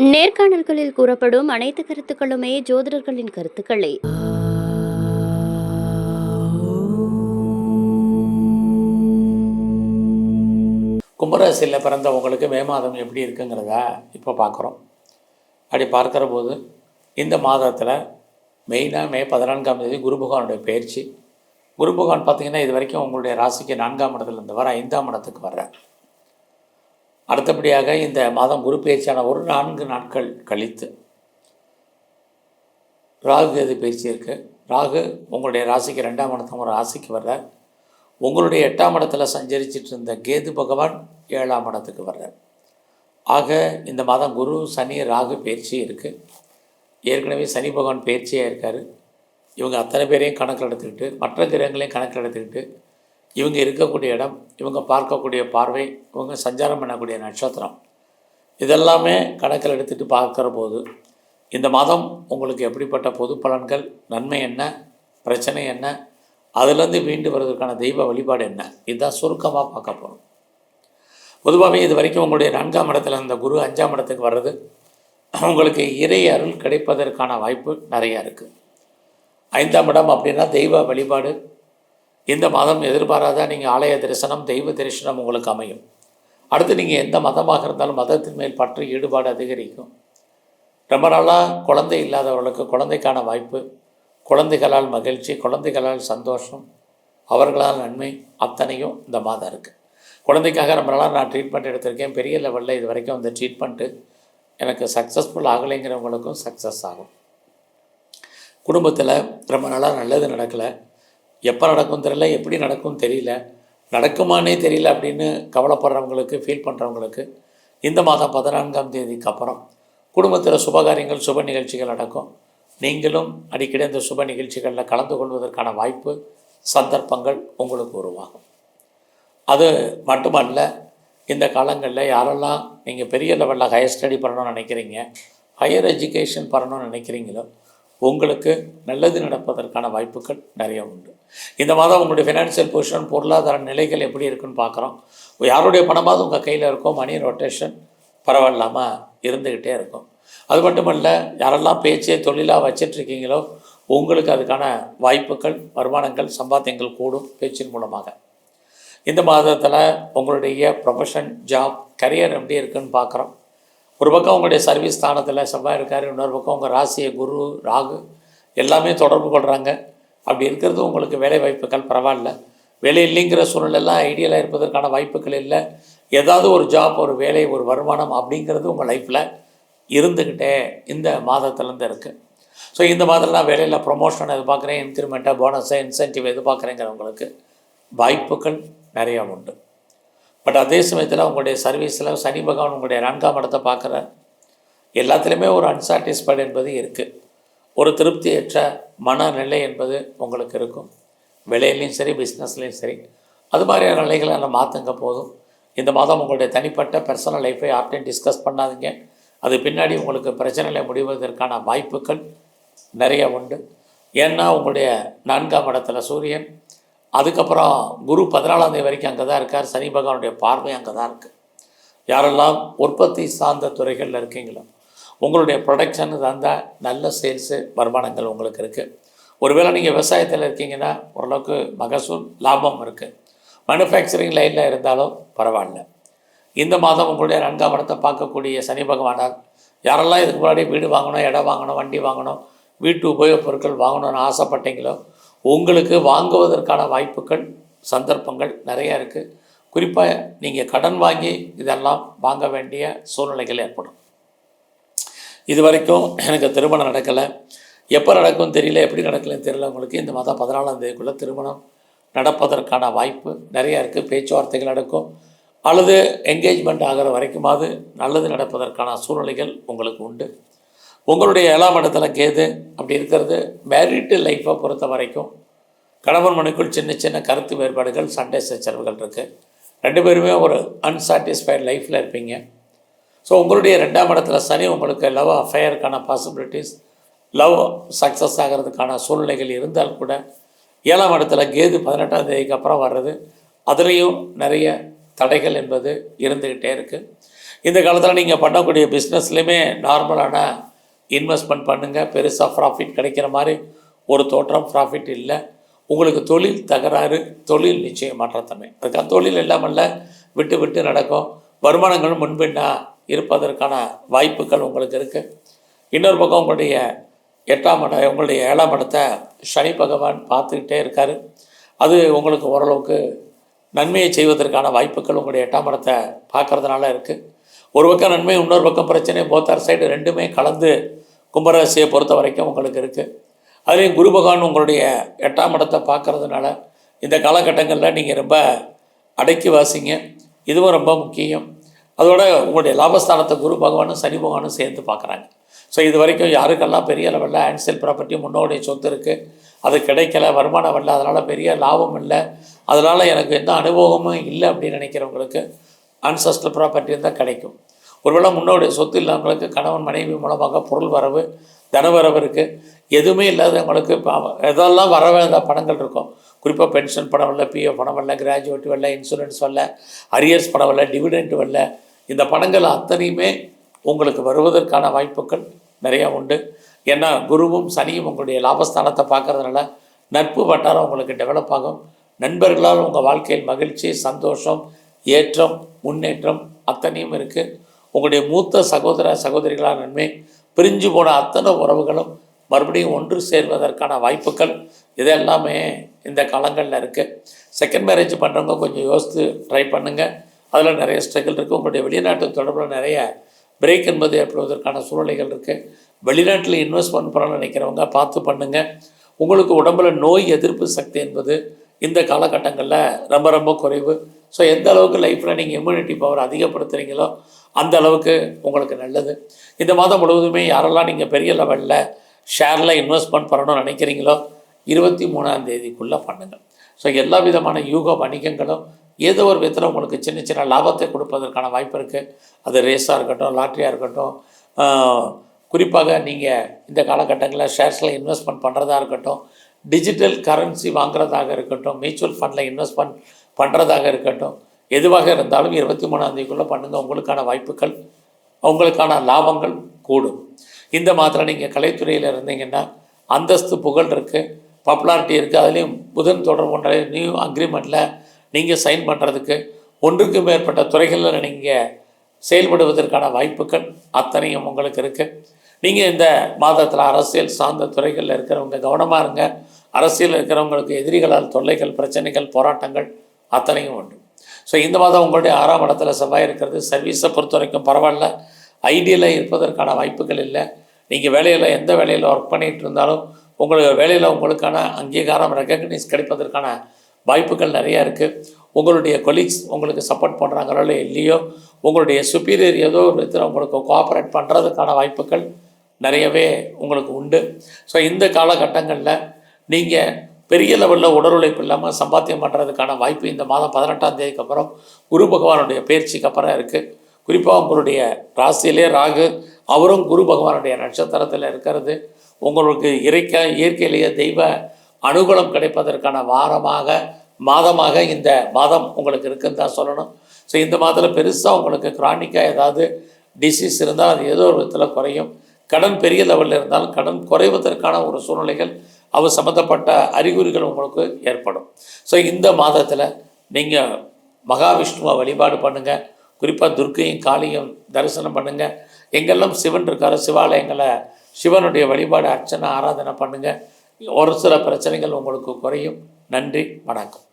நேர்காணல்களில் கூறப்படும் அனைத்து கருத்துக்களுமே ஜோதிடர்களின் கருத்துக்களே. கும்பராசியில் பிறந்தவங்களுக்கு மே மாதம் எப்படி இருக்குங்கிறத இப்போ பார்க்குறோம் அப்படி பார்க்குற போது இந்த மாதத்தில் மெயினாக மே பதினான்காம் தேதி குரு பகவானுடைய பயிற்சி. குரு பகவான் பார்த்தீங்கன்னா இது வரைக்கும் உங்களுடைய ராசிக்கு நான்காம் இடத்துலேருந்து வர ஐந்தாம் இடத்துக்கு வர்றார். அடுத்தபடியாக இந்த மாதம் குரு பயிற்சியான ஒரு நான்கு நாட்கள் கழித்து ராகு கேது பயிற்சி இருக்குது ராகு உங்களுடைய ராசிக்கு ரெண்டாம் இடத்தவங்க ஒரு ராசிக்கு வர்றார். உங்களுடைய எட்டாம் இடத்துல சஞ்சரிச்சிட்டு இருந்த கேது பகவான் ஏழாம் இடத்துக்கு வர்றார். ஆக இந்த மாதம் குரு சனி ராகு பயிற்சி இருக்குது ஏற்கனவே சனி பகவான் பயிற்சியாக இருக்கார். இவங்க அத்தனை பேரையும் கணக்கில் எடுத்துக்கிட்டு மற்ற கிரகங்களையும் கணக்கில் எடுத்துக்கிட்டு இவங்க இருக்கக்கூடிய இடம் இவங்க பார்க்கக்கூடிய பார்வை இவங்க சஞ்சாரம் பண்ணக்கூடிய நட்சத்திரம். இதெல்லாமே கணக்கில் எடுத்துகிட்டு பார்க்குற போது இந்த மாதம் உங்களுக்கு எப்படிப்பட்ட பொது பலன்கள் நன்மை என்ன பிரச்சனை என்ன அதுலேருந்து மீண்டு வர்றதுக்கான தெய்வ வழிபாடு என்ன? இதுதான் சுருக்கமாக பார்க்க போகிறோம் பொதுவாகவே இது வரைக்கும் உங்களுடைய நான்காம் இடத்துல இருந்த குரு அஞ்சாம் இடத்துக்கு வர்றது உங்களுக்கு இறை அருள் கிடைப்பதற்கான வாய்ப்பு நிறையா இருக்குது ஐந்தாம் இடம் அப்படின்னா தெய்வ வழிபாடு இந்த மதம் எதிர்பாராத நீங்கள் ஆலய தரிசனம் தெய்வ தரிசனம் உங்களுக்கு அமையும். அடுத்து நீங்கள் எந்த மதமாக இருந்தாலும் மதத்தின் மேல் பற்று ஈடுபாடு அதிகரிக்கும். ரொம்ப நாளாக குழந்தை இல்லாதவர்களுக்கு குழந்தைக்கான வாய்ப்பு குழந்தைகளால் மகிழ்ச்சி குழந்தைகளால் சந்தோஷம் அவர்களால் நன்மை அத்தனையும் இந்த மாதம் இருக்குது குழந்தைக்காக ரொம்ப நாளாக நான் ட்ரீட்மெண்ட் எடுத்திருக்கேன். பெரிய லெவலில் இது வரைக்கும் அந்த ட்ரீட்மெண்ட்டு எனக்கு சக்ஸஸ்ஃபுல் ஆகலைங்கிறவங்களுக்கும் சக்ஸஸ் ஆகும். குடும்பத்தில் ரொம்ப நாளாக நல்லது நடக்கலை. எப்போ நடக்கும் தெரியல எப்படி நடக்கும் தெரியல. நடக்குமானே தெரியல அப்படின்னு கவலைப்படுறவங்களுக்கு ஃபீல் பண்ணுறவங்களுக்கு இந்த மாதம் பதினான்காம் தேதிக்கு அப்புறம் குடும்பத்தில் சுபகாரியங்கள் சுப நிகழ்ச்சிகள் நடக்கும். நீங்களும் அடிக்கடி அந்த சுப நிகழ்ச்சிகளில் கலந்து கொள்வதற்கான வாய்ப்பு சந்தர்ப்பங்கள் உங்களுக்கு உருவாகும். அது மட்டுமல்ல இந்த காலங்களில் யாரெல்லாம் நீங்கள் பெரிய லெவலில் ஹையர் ஸ்டடி பண்ணணும்னு நினைக்கிறீங்க ஹையர் எஜுகேஷன் பண்ணணும்னு நினைக்கிறீங்களோ உங்களுக்கு நல்லது நடப்பதற்கான வாய்ப்புகள் நிறைய உண்டு. இந்த மாதம் உங்களுடைய ஃபினான்ஷியல் பொசிஷன் பொருளாதார நிலைகள் எப்படி இருக்குன்னு பார்க்குறோம். யாருடைய பணமாவது உங்கள் கையில் இருக்கோ மணி ரொட்டேஷன் பரவாயில்லாமல் இருந்துக்கிட்டே இருக்கும். அது மட்டுமல்ல யாரெல்லாம் பேச்சே தொழிலாக வச்சிட்ருக்கீங்களோ உங்களுக்கு அதுக்கான வாய்ப்புகள் வருமானங்கள் சம்பாத்தியங்கள் கூடும் பேச்சின் மூலமாக. இந்த மாதத்தில் உங்களுடைய ப்ரொஃபஷன் ஜாப் கரியர் எப்படி இருக்குன்னு பார்க்குறோம். ஒரு பக்கம் உங்களுடைய சர்வீஸ் ஸ்தானத்தில் செவ்வாய் இருக்கார் இன்னொரு பக்கம் உங்கள் ராசியை குரு ராகு எல்லாமே தொடர்பு கொள்கிறாங்க அப்படி இருக்கிறது உங்களுக்கு வேலை வாய்ப்புகள் பரவாயில்ல. வேலை இல்லைங்கிற சூழ்நிலையெல்லாம் ஐடியலாக இருப்பதற்கான வாய்ப்புகள் இல்லை. ஏதாவது ஒரு ஜாப் ஒரு வேலை ஒரு வருமானம் அப்படிங்கிறது உங்கள் லைஃப்பில் இருந்துக்கிட்டே இந்த மாதத்துலேருந்து இருக்குது ஸோ இந்த மாதத்தில் நான் வேலையில் ப்ரொமோஷன் எதிர்பார்க்குறேன் இன்க்ரிமெண்ட்டாக போனஸை இன்சென்டிவ் எதிர்பார்க்குறேங்கிறவங்களுக்கு வாய்ப்புகள் நிறையா உண்டு. பட் அதே சமயத்தில் உங்களுடைய சர்வீஸில் சனி பகவான் உங்களுடைய நான்காம் இடத்தை பார்க்குறார். எல்லாத்துலேயுமே ஒரு அன்சாட்டிஸ்ஃபைடு என்பது இருக்குது ஒரு திருப்தியற்ற மனநிலை என்பது உங்களுக்கு இருக்கும். விலையிலையும் சரி பிஸ்னஸ்லேயும் சரி. அது மாதிரியான நிலைகளை நல்லா மாற்றுங்க போதும். இந்த மாதம் உங்களுடைய தனிப்பட்ட பர்சனல் லைஃப்பை யார்ட்டையும் டிஸ்கஸ் பண்ணாதீங்க. அது பின்னாடி உங்களுக்கு பிரச்சனைகளை முடிவதற்கான வாய்ப்புகள் நிறைய உண்டு. ஏன்னா உங்களுடைய நான்காம் இடத்துல சூரியன் அதுக்கப்புறம் குரு பதினாலாம் தேதி வரைக்கும் அங்கே தான் இருக்கார். சனி பகவானுடைய பார்வை அங்கே தான் இருக்குது யாரெல்லாம் உற்பத்தி சார்ந்த துறைகளில் இருக்கீங்களோ உங்களுடைய ப்ரொடக்ஷன் தந்தால் நல்ல சேல்ஸு வருமானங்கள் உங்களுக்கு இருக்குது ஒருவேளை நீங்கள் விவசாயத்தில் இருக்கீங்கன்னா ஓரளவுக்கு மகசூல் லாபம் இருக்குது மேனுஃபேக்சரிங் லைனில் இருந்தாலும் பரவாயில்ல. இந்த மாதம் உங்களுடைய நான்காம் இடத்தை பார்க்கக்கூடிய சனி பகவானார் யாரெல்லாம் இதுக்கு முன்னாடி வீடு வாங்கணும் இடம் வாங்கணும் வண்டி வாங்கணும் வீட்டு உபயோகப் பொருட்கள் வாங்கணும்னு ஆசைப்பட்டீங்களோ உங்களுக்கு வாங்குவதற்கான வாய்ப்புகள் சந்தர்ப்பங்கள் நிறையா இருக்குது குறிப்பாக நீங்கள் கடன் வாங்கி இதெல்லாம் வாங்க வேண்டிய சூழ்நிலைகள் ஏற்படும். இது வரைக்கும் எனக்கு திருமணம் நடக்கலை. எப்போ நடக்கும் தெரியல எப்படி நடக்கலன்னு தெரியல. உங்களுக்கு இந்த மாதம் பதினாலாம் தேதிக்குள்ளே திருமணம் நடப்பதற்கான வாய்ப்பு நிறையா இருக்குது பேச்சுவார்த்தைகள் நடக்கும். அல்லது என்கேஜ்மெண்ட் ஆகிற வரைக்குமாவது நல்லது நடப்பதற்கான சூழ்நிலைகள் உங்களுக்கு உண்டு. உங்களுடைய ஏழாம் இடத்துல கேது அப்படி இருக்கிறது மேரிட்டு லைஃப்பை பொறுத்த வரைக்கும் கணவன் மனைக்குள் சின்ன சின்ன கருத்து வேறுபாடுகள் சண்டை சச்சரவுகள் இருக்குது ரெண்டு பேருமே ஒரு அன்சாட்டிஸ்ஃபைட் லைஃப்பில் இருப்பீங்க. ஸோ உங்களுடைய ரெண்டாம் இடத்துல சனி உங்களுக்கு லவ் அஃபையருக்கான பாசிபிலிட்டிஸ் லவ் சக்ஸஸ் ஆகிறதுக்கான சூழ்நிலைகள் இருந்தால் கூட ஏழாம் இடத்துல கேது பதினெட்டாம் தேதிக்கு அப்புறம் வர்றது அதுலேயும் நிறைய தடைகள் என்பது இருந்துக்கிட்டே இருக்குது இந்த காலத்தில் நீங்கள் பண்ணக்கூடிய பிஸ்னஸ்லேயுமே நார்மலான இன்வெஸ்ட்மெண்ட் பண்ணுங்கள் பெருசாக ப்ராஃபிட் கிடைக்கிற மாதிரி ஒரு தோற்றம் ப்ராஃபிட் இல்லை. உங்களுக்கு தொழில் தகராறு தொழில் நிச்சயம் மாற்றத்தன்மை. அதுக்காக தொழில் இல்லாமல்ல விட்டு விட்டு நடக்கும். வருமானங்கள் முன்பின்னா இருப்பதற்கான வாய்ப்புகள் உங்களுக்கு இருக்குது இன்னொரு பக்கம் உங்களுடைய எட்டாம் இடம் உங்களுடைய ஏழாம் இடத்தை சனி பகவான் பார்த்துக்கிட்டே இருக்கார். அது உங்களுக்கு ஓரளவுக்கு நன்மையை செய்வதற்கான வாய்ப்புகள் உங்களுடைய எட்டாம் இடத்தை பார்க்கறதுனால இருக்குது ஒரு பக்கம் நன்மை இன்னொரு பக்கம் பிரச்சனை. போத்தார் சைடு ரெண்டுமே கலந்து கும்பராசியை பொறுத்த வரைக்கும் உங்களுக்கு இருக்குது அதுலேயும் குரு பகவான் உங்களுடைய எட்டாம் இடத்தை பார்க்கறதுனால இந்த காலகட்டங்களில் நீங்கள் ரொம்ப அடக்கி வாசிங்க. இதுவும் ரொம்ப முக்கியம். அதோட உங்களுடைய லாபஸ்தானத்தை குரு பகவானும் சனி பகவானும் சேர்ந்து பார்க்குறாங்க. ஸோ இது வரைக்கும் யாருக்கெல்லாம் பெரிய லெவலில் ஆன்சியல் ப்ராப்பர்ட்டி முன்னோடைய சொத்து இருக்குது அது கிடைக்கல வருமானம் இல்லை அதனால் பெரிய லாபம் இல்லை அதனால் எனக்கு எந்த அனுபவமும் இல்லை அப்படின்னு நினைக்கிறவங்களுக்கு அன்சஸ்டல் ப்ராப்பர்ட்டி இருந்தால் கிடைக்கும். ஒருவேளை முன்னோடைய சொத்து இல்லாதவங்களுக்கு கணவன் மனைவி மூலமாக பொருள் வரவு தனவரவு இருக்குது எதுவுமே இல்லாதவங்களுக்கு எதெல்லாம் வர வேண்டிய பணங்கள் இருக்கும். குறிப்பாக பென்ஷன் பணம் இல்லை பிஎஃப் பணம் வரல கிராஜுவேட் வரல இன்சூரன்ஸ் வரல அரியர்ஸ் பணம் வரல டிவிடெண்ட் வரல இந்த பணங்கள் அத்தனையுமே உங்களுக்கு வருவதற்கான வாய்ப்புகள் நிறையா உண்டு. ஏன்னா குருவும் சனியும் உங்களுடைய லாபஸ்தானத்தை பார்க்குறதுனால நட்பு வட்டாரம் உங்களுக்கு டெவலப் ஆகும். நண்பர்களால் உங்கள் வாழ்க்கையில் மகிழ்ச்சி சந்தோஷம் ஏற்றம் முன்னேற்றம் அத்தனையும் இருக்குது உங்களுடைய மூத்த சகோதர சகோதரிகளாக நன்மை பிரிஞ்சு போன அத்தனை உறவுகளும் மறுபடியும் ஒன்று சேர்வதற்கான வாய்ப்புகள் இதெல்லாமே இந்த காலங்களில் இருக்குது செகண்ட் மேரேஜ் பண்ணுறவங்க கொஞ்சம் யோசித்து ட்ரை பண்ணுங்கள் அதில் நிறைய ஸ்ட்ரகிள் இருக்குது உங்களுடைய வெளிநாட்டு தொடர்பில் நிறைய பிரேக் என்பது ஏற்படுவதற்கான சூழ்நிலைகள் இருக்குது வெளிநாட்டில் இன்வெஸ்ட்மெண்ட் பண்ணணும்னு நினைக்கிறவங்க பார்த்து பண்ணுங்கள் உங்களுக்கு உடம்புல நோய் எதிர்ப்பு சக்தி என்பது இந்த காலகட்டங்களில் ரொம்ப ரொம்ப குறைவு. ஸோ எந்த அளவுக்கு லைஃப்பில் நீங்கள் இம்யூனிட்டி பவர் அதிகப்படுத்துகிறீங்களோ அந்த அளவுக்கு உங்களுக்கு நல்லது. இந்த மாதம் முழுவதுமே யாரெல்லாம் நீங்கள் பெரிய லெவலில் ஷேரில் இன்வெஸ்ட்மெண்ட் பண்ணணும்னு நினைக்கிறீங்களோ இருபத்தி மூணாம் தேதிக்குள்ளே பண்ணுங்கள் ஸோ எல்லா விதமான யூக வணிகங்களும் ஏதோ ஒரு விதத்தில் உங்களுக்கு சின்ன சின்ன லாபத்தை கொடுப்பதற்கான வாய்ப்பு இருக்குது அது ரேஸாக இருக்கட்டும் லாட்ரியாக இருக்கட்டும் குறிப்பாக நீங்கள் இந்த காலகட்டங்களில் ஷேர்ஸில் இன்வெஸ்ட்மெண்ட் பண்ணுறதா இருக்கட்டும் டிஜிட்டல் கரன்சி வாங்குறதாக இருக்கட்டும் மியூச்சுவல் ஃபண்டில் இன்வெஸ்ட்மெண்ட் பண்ணுறதாக இருக்கட்டும். எதுவாக இருந்தாலும் இருபத்தி மூணாம் தேதிக்குள்ளே பண்ணுங்கள் உங்களுக்கான வாய்ப்புகள் உங்களுக்கான லாபங்கள் கூடும். இந்த மாத்திரம் நீங்கள் கலைத்துறையில் இருந்தீங்கன்னா அந்தஸ்து புகழ் இருக்குது பாப்புலாரிட்டி இருக்குது அதுலேயும் புதன் தொடர்பு கொண்ட நியூ அக்ரிமெண்ட்டில் நீங்கள் சைன் பண்ணுறதுக்கு ஒன்றுக்கு மேற்பட்ட துறைகளில் நீங்கள் செயல்படுவதற்கான வாய்ப்புகள் அத்தனையும் உங்களுக்கு இருக்குது நீங்கள் இந்த மாதத்தில் அரசியல் சார்ந்த துறைகளில் இருக்கிறவங்க கவனமாக இருங்க. அரசியல் இருக்கிறவங்களுக்கு எதிரிகளால் தொல்லைகள் பிரச்சனைகள் போராட்டங்கள் அத்தனையும் உண்டு. ஸோ இந்த மாதம் உங்களுடைய ஆறாம் இடத்துல செவ்வாய் இருக்கிறது. சர்வீஸை பொறுத்த வரைக்கும் பரவாயில்ல. ஐடியில் இருப்பதற்கான வாய்ப்புகள் இல்லை. நீங்கள் வேலையில் எந்த வேலையில் ஒர்க் பண்ணிகிட்டு இருந்தாலும் உங்களுக்கு வேலையில் உங்களுக்கான அங்கீகாரம் ரெக்கக்னைஸ் கிடைப்பதற்கான வாய்ப்புகள் நிறையா இருக்குது உங்களுடைய கொலீக்ஸ் உங்களுக்கு சப்போர்ட் பண்ணுறாங்களோ இல்லையோ உங்களுடைய சுப்பீரியர் ஏதோ ஒரு விதத்தில் உங்களுக்கு கோஆப்ரேட் பண்ணுறதுக்கான வாய்ப்புகள் நிறையவே உங்களுக்கு உண்டு. ஸோ இந்த காலகட்டங்களில் நீங்கள் பெரிய லெவலில் உடல் உழைப்பு இல்லாமல் சம்பாத்தியம் பண்ணுறதுக்கான வாய்ப்பு இந்த மாதம் பதினெட்டாம் தேதிக்கு அப்புறம் குரு பகவானுடைய பயிற்சிக்கு அப்புறம் இருக்குது குறிப்பாக உங்களுடைய ராசியிலே ராகு அவரும் குரு பகவானுடைய நட்சத்திரத்தில் இருக்கிறது. உங்களுக்கு இறைக்க இயற்கையிலேயே தெய்வ அனுகூலம் கிடைப்பதற்கான வாரமாக மாதமாக இந்த மாதம் உங்களுக்கு இருக்குன்னு தான் சொல்லணும். ஸோ இந்த மாதத்தில் பெருசாக உங்களுக்கு கிரானிக்காக ஏதாவது டிசீஸ் இருந்தால் அது ஏதோ ஒரு விதத்தில் குறையும். கடன் பெரிய லெவலில் இருந்தாலும் கடன் குறைவதற்கான ஒரு சூழ்நிலைகள் அவர் சம்மந்தப்பட்ட அறிகுறிகள் உங்களுக்கு ஏற்படும். ஸோ இந்த மாதத்தில் நீங்கள் மகாவிஷ்ணுவை வழிபாடு பண்ணுங்கள் குறிப்பாக துர்க்கையும் காளியும் தரிசனம் பண்ணுங்கள் எங்கெல்லாம் சிவன் இருக்காரோ சிவாலயங்களை சிவனுடைய வழிபாடு அர்ச்சனை ஆராதனை பண்ணுங்கள் ஒரு சில பிரச்சனைகள் உங்களுக்கு குறையும். நன்றி வணக்கம்.